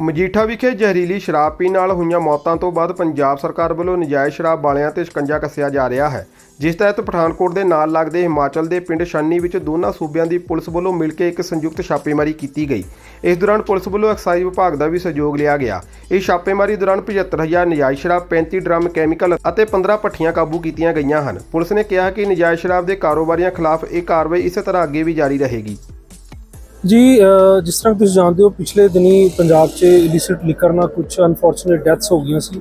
ਮਜੀਠਾ ਵਿਖੇ ਜ਼ਹਿਰੀਲੀ ਸ਼ਰਾਬ ਪੀਣ ਨਾਲ ਹੋਈਆਂ ਮੌਤਾਂ ਤੋਂ ਬਾਅਦ ਪੰਜਾਬ ਸਰਕਾਰ ਵੱਲੋਂ ਨਜਾਇਜ਼ ਸ਼ਰਾਬ ਵਾਲਿਆਂ ਤੇ ਸ਼ਿਕੰਜਾ ਕੱਸਿਆ ਜਾ ਰਿਹਾ ਹੈ। ਜਿਸ ਤਹਿਤ ਪਠਾਨਕੋਟ ਦੇ ਨਾਲ ਲੱਗਦੇ ਹਿਮਾਚਲ ਦੇ ਪਿੰਡ ਛੰਨੀ ਵਿੱਚ ਦੋਨਾਂ ਸੂਬਿਆਂ ਦੀ ਪੁਲਿਸ ਵੱਲੋਂ ਮਿਲ ਕੇ ਇੱਕ ਸੰਯੁਕਤ ਛਾਪੇਮਾਰੀ ਕੀਤੀ ਗਈ। ਇਸ ਦੌਰਾਨ ਪੁਲਿਸ ਵੱਲੋਂ ਐਕਸਾਈਜ਼ ਵਿਭਾਗ ਦਾ ਵੀ ਸਹਿਯੋਗ ਲਿਆ ਗਿਆ। ਇਸ ਛਾਪੇਮਾਰੀ ਦੌਰਾਨ 75000 ਨਜਾਇਜ਼ ਸ਼ਰਾਬ 35 ਡਰਮ ਕੈਮੀਕਲ ਅਤੇ 15 ਭੱਠੀਆਂ ਕਾਬੂ ਕੀਤੀਆਂ ਗਈਆਂ ਹਨ। ਪੁਲਿਸ ਨੇ ਕਿਹਾ ਕਿ ਨਜਾਇਜ਼ ਸ਼ਰਾਬ ਦੇ ਕਾਰੋਬਾਰੀਆਂ ਖਿਲਾਫ ਇਹ ਕਾਰਵਾਈ ਇਸੇ ਤਰ੍ਹਾਂ ਅੱਗੇ ਵੀ ਜਾਰੀ ਰਹੇਗੀ। ਜੀ ਜਿਸ ਤਰ੍ਹਾਂ ਤੁਸੀਂ ਜਾਣਦੇ ਹੋ, ਪਿਛਲੇ ਦਿਨੀ ਪੰਜਾਬ 'ਚ ਇਲਿਸਿਟ ਲਿਕਰ ਨਾਲ ਕੁਝ ਅਨਫੋਰਚੂਨੇਟ ਡੈਥਸ ਹੋ ਗਈਆਂ ਸੀ।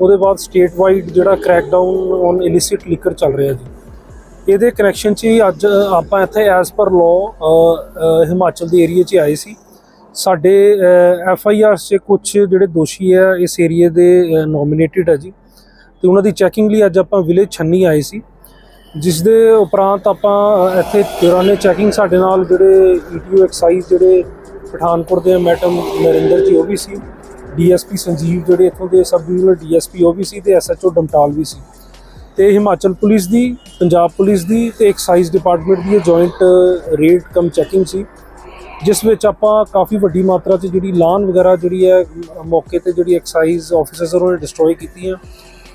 ਉਹਦੇ ਬਾਅਦ ਸਟੇਟ ਵਾਈਡ ਜਿਹੜਾ ਕ੍ਰੈਕਡਾਊਨ ਔਨ ਇਲਿਸਿਟ ਲਿਕਰ ਚੱਲ ਰਿਹਾ ਜੀ। ਇਹਦੇ ਕਨੈਕਸ਼ਨ 'ਚ ਹੀ ਅੱਜ ਆਪਾਂ ਇੱਥੇ ਐਸ ਪਰ ਲਾਅ ਹਿਮਾਚਲ ਦੇ ਏਰੀਆ 'ਚ ਆਏ ਸੀ। ਸਾਡੇ ਐਫ ਆਈ ਆਰ 'ਚ ਕੁਝ ਜਿਹੜੇ ਦੋਸ਼ੀ ਹੈ ਇਸ ਏਰੀਆ ਦੇ ਨੋਮੀਨੇਟਿਡ ਹੈ ਜੀ। ਤੇ ਉਹਨਾਂ ਦੀ ਚੈਕਿੰਗ ਲਈ ਅੱਜ ਆਪਾਂ ਵਿਲੇਜ ਛੰਨੀ ਆਏ ਸੀ। ਜਿਸ ਦੇ ਉਪਰੰਤ ਆਪਾਂ ਇੱਥੇ ਦੌਰਾਨੇ ਚੈਕਿੰਗ ਸਾਡੇ ਨਾਲ ਜਿਹੜੇ ਈਟੀਓ ਐਕਸਾਈਜ਼ ਜਿਹੜੇ ਪਠਾਨਕੋਟ ਦੇ ਮੈਡਮ ਨਰਿੰਦਰ ਜੀ, ਉਹ ਵੀ ਸੀ। ਡੀਐਸਪੀ ਸੰਜੀਵ ਜਿਹੜੇ ਇੱਥੋਂ ਦੇ ਸਬ ਡਿਵੀਜ਼ਨਲ ਡੀਐਸਪੀ ਉਹ ਵੀ ਸੀ ਤੇ ਐਸਐਚਓ ਡਮਟਾਲ ਵੀ ਸੀ। ਤੇ ਹਿਮਾਚਲ ਪੁਲਿਸ ਦੀ, ਪੰਜਾਬ ਪੁਲਿਸ ਦੀ ਤੇ ਐਕਸਾਈਜ਼ ਡਿਪਾਰਟਮੈਂਟ ਦੀ ਜੁਆਇੰਟ ਰੇਡ ਕਮ ਚੈਕਿੰਗ ਸੀ। ਜਿਸ ਵਿੱਚ ਆਪਾਂ ਕਾਫੀ ਵੱਡੀ ਮਾਤਰਾ 'ਚ ਜਿਹੜੀ ਲਾਨ ਵਗੈਰਾ ਜਿਹੜੀ ਹੈ ਮੌਕੇ ਤੇ ਜਿਹੜੀ ਐਕਸਾਈਜ਼ ਆਫੀਸਰਸ ਉਹਨਾਂ ਨੇ ਡਿਸਟਰੋਏ ਕੀਤੀਆਂ।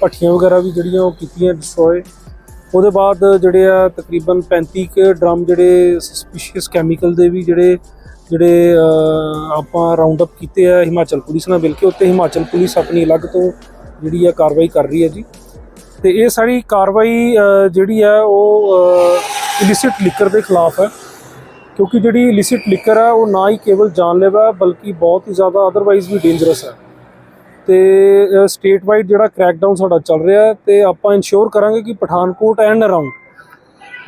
ਭੱਠੀਆਂ ਵਗੈਰਾ ਵੀ ਜਿਹੜੀਆਂ ਉਹ ਕੀਤੀਆਂ ਡਿਸਟਰੋਏ ਉਹਦੇ ਬਾਅਦ ਜਿਹੜੇ ਆ ਤਕਰੀਬਨ 35 ਕੁ ਡਰਮ ਜਿਹੜੇ ਸਸਪੀਸ਼ੀਅਸ ਕੈਮੀਕਲ ਦੇ ਵੀ ਜਿਹੜੇ ਜਿਹੜੇ ਆਪਾਂ ਰਾਉਂਡ ਅਪ ਕੀਤੇ ਆ ਹਿਮਾਚਲ ਪੁਲਿਸ ਨਾਲ ਮਿਲ ਕੇ ਉੱਤੇ ਹਿਮਾਚਲ ਪੁਲਿਸ ਆਪਣੀ ਅਲੱਗ ਤੋਂ ਜਿਹੜੀ ਆ ਕਾਰਵਾਈ ਕਰ ਰਹੀ ਹੈ ਜੀ। ਤੇ ਇਹ ਸਾਰੀ ਕਾਰਵਾਈ ਜਿਹੜੀ ਹੈ ਉਹ ਇਲਿਸਿਟ ਲਿਕਰ ਦੇ ਖਿਲਾਫ ਹੈ। ਕਿਉਂਕਿ ਜਿਹੜੀ ਇਲਿਸਿਟ ਲਿਕਰ ਹੈ ਉਹ ਨਾ ਹੀ ਕੇਵਲ ਜਾਨਲੇਵਾ ਹੈ ਬਲਕਿ ਬਹੁਤ ਹੀ ਜ਼ਿਆਦਾ ਅਦਰਵਾਈਜ਼ ਵੀ ਡੇਂਜਰਸ ਹੈ ਤੇ ਸਟੇਟ ਵਾਈਡ ਜਿਹੜਾ ਕ੍ਰੈਕਡਾਊਨ ਸਾਡਾ ਚੱਲ ਰਿਹਾ ਹੈ ਤੇ ਆਪਾਂ ਇਨਸ਼ੋਰ ਕਰਾਂਗੇ ਕਿ ਪਠਾਨਕੋਟ ਐਂਡ ਅਰਾਊਂਡ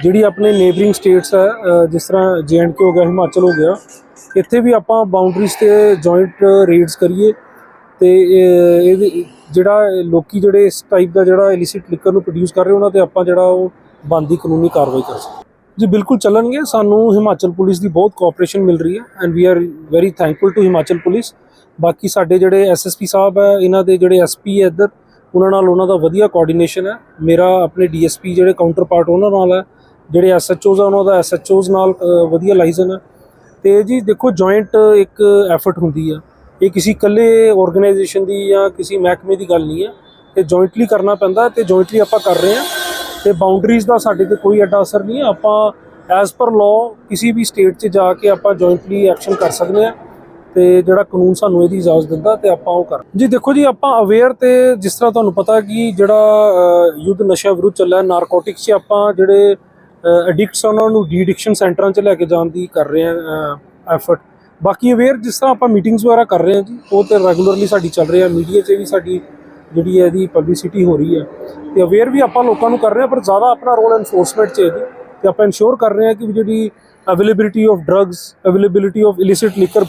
ਜਿਹੜੀ ਆਪਣੇ ਨੇਬਰਿੰਗ ਸਟੇਟਸ ਹੈ ਜਿਸ ਤਰ੍ਹਾਂ ਕੇ ਹੋ ਗਿਆ, ਹਿਮਾਚਲ ਹੋ ਗਿਆ, ਇੱਥੇ ਵੀ ਆਪਾਂ ਬਾਉਂਡਰੀਜ਼ ਤੇ ਜੁਆਇੰਟ ਰੇਡਸ ਕਰੀਏ ਤੇ ਇਹ ਇਹਦੇ- ਜਿਹੜਾ ਲੋਕੀ ਜਿਹੜੇ ਇਸ ਟਾਈਪ ਦਾ ਜਿਹੜਾ ਇਲਿਸਿਟ ਲਿਕਰ ਨੂੰ ਪ੍ਰੋਡਿਊਸ ਕਰ ਰਹੇ ਉਹਨਾਂ ਤੇ ਆਪਾਂ ਜਿਹੜਾ ਉਹ ਬੰਦੀ ਕਾਨੂੰਨੀ ਕਾਰਵਾਈ ਕਰ ਸਕਦੇ ਜੀ, ਬਿਲਕੁਲ ਚੱਲਣਗੇ, ਸਾਨੂੰ ਹਿਮਾਚਲ ਪੁਲਿਸ ਦੀ ਬਹੁਤ ਕੋਆਪਰੇਸ਼ਨ ਮਿਲ ਰਹੀ ਹੈ and we are very thankful to Himachal police ਬਾਕੀ ਸਾਡੇ ਜਿਹੜੇ ਐਸਐਸਪੀ ਸਾਹਿਬ ਹੈ, ਇਹਨਾਂ ਦੇ ਜਿਹੜੇ ਐਸਪੀ ਹੈ ਇੱਧਰ, ਉਹਨਾਂ ਨਾਲ ਉਹਨਾਂ ਦਾ ਵਧੀਆ ਕੋਆਰਡੀਨੇਸ਼ਨ ਹੈ। ਮੇਰਾ ਆਪਣੇ ਡੀਐਸਪੀ ਜਿਹੜੇ ਕਾਊਂਟਰ ਪਾਰਟ ਉਹਨਾਂ ਨਾਲ ਹੈ, ਜਿਹੜੇ ਐਸਐਚਓਜ਼ ਆ, ਉਹਨਾਂ ਦਾ ਐਸਐਚਓਜ਼ ਨਾਲ ਵਧੀਆ ਲਾਈਜ਼ਨ ਹੈ। ਤੇ ਜੀ ਦੇਖੋ ਜੁਆਇੰਟ ਇੱਕ ਐਫਰਟ ਹੁੰਦੀ ਆ। ਇਹ ਕਿਸੇ ਇਕੱਲੇ ਆਰਗੇਨਾਈਜੇਸ਼ਨ ਦੀ ਜਾਂ ਕਿਸੇ ਮਹਿਕਮੇ ਦੀ ਗੱਲ ਨਹੀਂ ਹੈ। ਇਹ ਜੁਆਇੰਟਲੀ ਕਰਨਾ ਪੈਂਦਾ ਤੇ ਜੁਆਇੰਟਲੀ ਆਪਾਂ ਕਰ ਰਹੇ ਹਾਂ। ਤੇ ਬਾਉਂਡਰੀਜ਼ ਦਾ ਸਾਡੇ ਤੇ ਕੋਈ ਐਡਾ ਅਸਰ ਨਹੀਂ ਹੈ। ਆਪਾਂ ਐਜ਼ ਪਰ ਲਾਅ ਕਿਸੇ ਵੀ ਸਟੇਟ 'ਚ ਜਾ ਕੇ ਆਪਾਂ ਜੁਆਇੰਟਲੀ ਐਕਸ਼ਨ ਕਰ ਸਕਦੇ ਹਾਂ। ਤੇ ਜਿਹੜਾ ਕਾਨੂੰਨ ਸਾਨੂੰ ਇਹਦੀ ਇਜਾਜ਼ਤ ਦਿੰਦਾ ਤੇ ਆਪਾਂ ਉਹ ਕਰ ਜੀ, ਦੇਖੋ ਜੀ, ਆਪਾਂ ਅਵੇਅਰ ਤੇ ਜਿਸ ਤਰ੍ਹਾਂ ਤੁਹਾਨੂੰ ਪਤਾ ਕਿ ਜਿਹੜਾ ਯੁੱਧ ਨਸ਼ਾ ਵਿਰੁੱਧ ਚੱਲਿਆ ਨਾਰਕੋਟਿਕਸ 'ਚ ਆਪਾਂ ਜਿਹੜੇ ਐਡਿਕਟਸ ਉਹਨਾਂ ਨੂੰ ਡੀ ਐਡਿਕਸ਼ਨ ਸੈਂਟਰਾਂ 'ਚ ਲੈ ਕੇ ਜਾਣ ਦੀ ਕਰ ਰਹੇ ਹਾਂ ਐਫਰਟ ਬਾਕੀ ਅਵੇਅਰ ਜਿਸ ਤਰ੍ਹਾਂ ਆਪਾਂ ਮੀਟਿੰਗਸ ਵਗੈਰਾ ਕਰ ਰਹੇ ਹਾਂ ਜੀ, ਉਹ ਤੇ ਰੈਗੂਲਰਲੀ ਸਾਡੀ ਚੱਲ ਰਹੀ ਹੈ ਮੀਡੀਆ 'ਚ ਵੀ ਸਾਡੀ ਜਿਹੜੀ ਹੈ ਇਹਦੀ ਪਬਲਿਸਿਟੀ ਹੋ ਰਹੀ ਹੈ। ਤੇ ਅਵੇਅਰ ਵੀ ਆਪਾਂ ਲੋਕਾਂ ਨੂੰ ਕਰ ਰਹੇ ਹਾਂ, ਪਰ ਜ਼ਿਆਦਾ ਆਪਣਾ ਰੋਲ ਐਨਫੋਰਸਮੈਂਟ 'ਚ ਹੈ ਜੀ। ਤੇ ਆਪਾਂ ਇਨਸ਼ੋਰ ਕਰ ਰਹੇ ਹਾਂ ਕਿ ਵੀ ਜਿਹੜੀ availability of drugs availability of illicit liquor